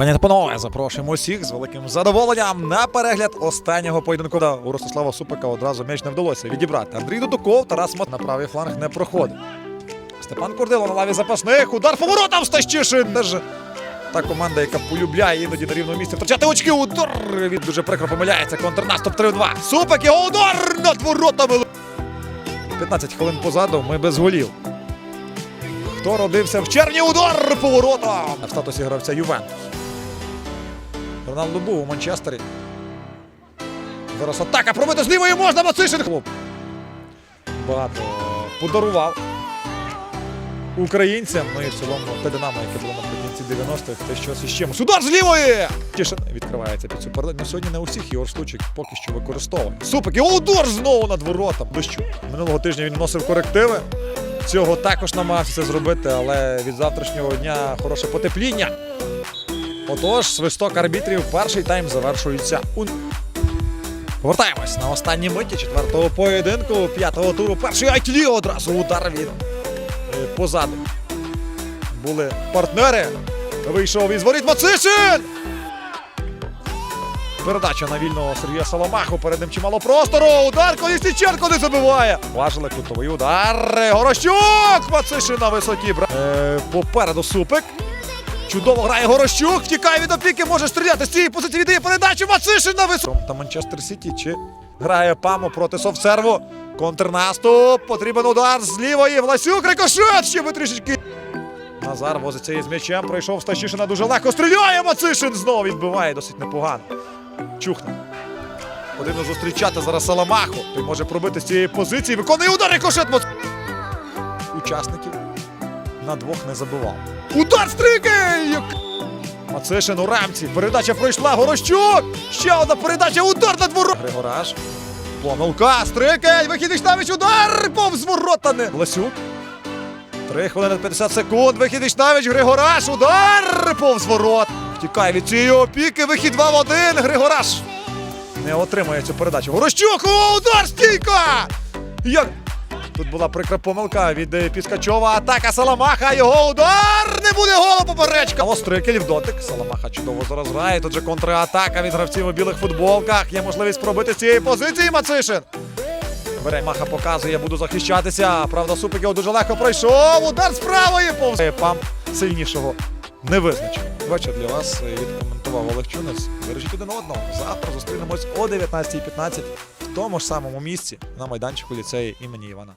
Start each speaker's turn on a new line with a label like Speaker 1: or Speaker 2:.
Speaker 1: Пані та панове, запрошуємо усіх з великим задоволенням на перегляд останнього поєдинку. У Ростислава Супика одразу м'яч не вдалося відібрати. Андрій Дудуков, Тарас Мат на правий фланг не проходить. Степан Курдило на лаві запасних. Удар по воротам Стащишин. Теж та команда, яка полюбляє іноді на рівному місці втрачати очки. Удар! Він дуже прикро помиляється. Контрнаступ 3-2. Супик його удар над воротами. 15 хвилин позаду. Ми без голів. Хто родився в червні? Удар по воротам! В статусі гравця Ювентус. Роналду був у Манчестері. Зараз атака пробити з лівої можна Мацишин. Хлоп. Багато подарував українцям. Ну і в цілому те Динамо, яке було наприкінці 90-х, те щось чимось. Удар з лівої! Тішин відкривається під цю передачу. Ну, сьогодні не усіх Ігор Стучик поки що використовує. Супик і удар знову над воротом. Дощу. Минулого тижня він вносив корективи. Цього також намагався зробити, але від завтрашнього дня хороше потепління. Отож, свисток арбітрів, перший тайм завершується. у... Повертаємось на останній миті четвертого поєдинку, п'ятого туру. Перший айтлі одразу удар від е, позаду. Були партнери. Вийшов із воріт Мацишин! Передача на вільного Сергія Соломаху. Перед ним чимало простору. Удар Колісніченко не забиває. Важили кутовий удар. Горощук! Мацишин на висоті. Е, попереду Супик. Чудово грає Горощук. Втікає від опіки, може стріляти з цієї позиції. Віддає передачу Мацишин на висоті. Та Манчестер Сіті чи грає Памо проти Совсерву. Контрнаступ. Потрібен удар з лівої. Власюк рикошет. Ще би трішечки. Назар возиться із м'ячем. Пройшов Сташішина дуже легко. Стріляє Мацишин. Знову відбиває досить непогано. Чухне. Потрібно зустрічати зараз Саламаху. Той може пробити з цієї позиції. Виконує удар рикошет. Мац... Учасників на двох не забивав. Удар стрикай! Мацишин у рамці. Передача пройшла. Горощук. Ще одна передача. Удар над ворот. Григораш. Помилка. Стрикай. Вихідний Штавич. Удар. Повз ворота не. Власюк. 3 хвилини 50 секунд. Вихід Ішнавич, Григораш. Удар повз ворот. Втікає від цієї опіки. Вихід 2 в 1. Григораш не отримує цю передачу. Горощук! О, удар стійка! Як? Тут була прикра помилка від е, Піскачова. Атака Саламаха. Його удар! Не буде голу поперечка. Острикель в дотик. Саламаха чудово зараз грає. Тут же контратака від гравців у білих футболках. Є можливість пробити з цієї позиції Мацишин. Бере Маха показує, буду захищатися. Правда, Супик його дуже легко пройшов. Удар з правої повз. Е, Пам сильнішого не визначив. Вечір для вас е, відкоментував Олег Чунець. Бережіть один одного. Завтра зустрінемось о 19.15 в тому ж самому місці на майданчику ліцеї імені Івана.